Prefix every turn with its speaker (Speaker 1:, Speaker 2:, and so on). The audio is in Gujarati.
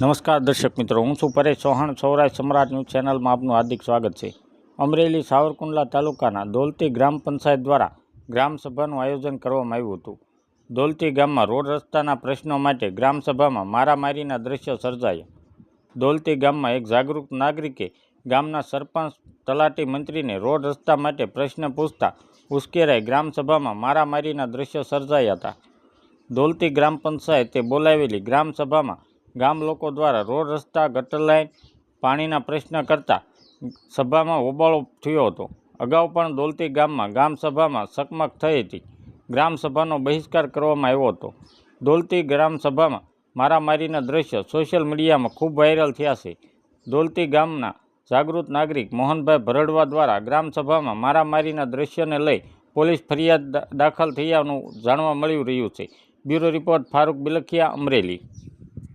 Speaker 1: નમસ્કાર દર્શક મિત્રો, હું છું પરેશ ચૌહાણ. સૌરાષ્ટ્ર સમ્રાટ ન્યૂઝ ચેનલમાં આપનું હાર્દિક સ્વાગત છે. અમરેલી સાવરકુંડલા તાલુકાના દોલતી ગ્રામ પંચાયત દ્વારા ગ્રામસભાનું આયોજન કરવામાં આવ્યું હતું. દોલતી ગામમાં રોડ રસ્તાના પ્રશ્નો માટે ગ્રામસભામાં મારામારીના દ્રશ્યો સર્જાયા. દોલતી ગામમાં એક જાગૃત નાગરિકે ગામના સરપંચ, તલાટી મંત્રીને રોડ રસ્તા માટે પ્રશ્ન પૂછતા ઉશ્કેરાઈ ગ્રામસભામાં મારામારીના દ્રશ્યો સર્જાયા હતા. દોલતી ગ્રામ પંચાયતે બોલાવેલી ગ્રામસભામાં ગામ લોકો દ્વારા રોડ, રસ્તા, ગટર લાઇન પાણીના પ્રશ્ન કરતા સભામાં હોબાળો થયો હતો. અગાઉ પણ દોલતી ગામમાં ગ્રામસભામાં સકમક થઈ હતી. ગ્રામસભાનો બહિષ્કાર કરવામાં આવ્યો હતો. દોલતી ગ્રામસભામાં મારામારીના દ્રશ્ય સોશિયલ મીડિયામાં ખૂબ વાયરલ થયા છે. દોલતી ગામના જાગૃત નાગરિક મોહનભાઈ ભરડવા દ્વારા ગ્રામસભામાં મારામારીના દ્રશ્યને લઈ પોલીસ ફરિયાદ દાખલ થયાનું જાણવા મળી રહ્યું છે. Bureau report Farooq Bilakhiya Amreli.